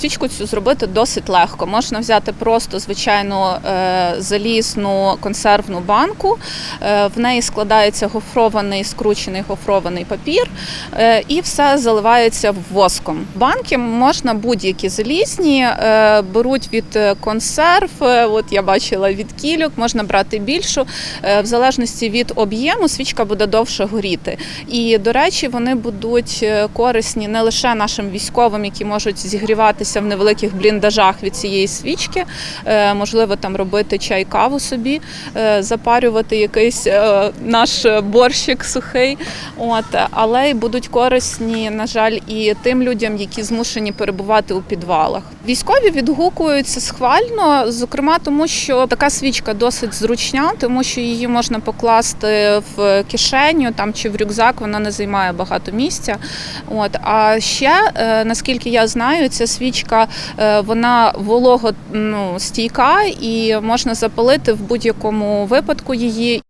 Свічку цю зробити досить легко. Можна взяти просто звичайну е, залізну консервну банку. Е, в неї складається гофрований, скручений гофрований папір, е, і все заливається воском. Банки можна будь-які залізні, беруть від консерв. От я бачила від кільок, можна брати більшу. В залежності від об'єму свічка буде довше горіти. І до речі, вони будуть корисні не лише нашим військовим, які можуть зігріватися в невеликих бліндажах від цієї свічки, е, можливо, там робити чай, каву собі, е, запарювати якийсь е, наш борщик сухий. От але й будуть корисні, на жаль, і тим людям, які змушені перебувати у підвалах. Військові відгукуються схвально, зокрема, тому що така свічка досить зручна, тому що її можна покласти в кишеню там чи в рюкзак, вона не займає багато місця. От а ще наскільки я знаю, ця свічка е, вона волого ну, стійка і можна запалити в будь-якому випадку її.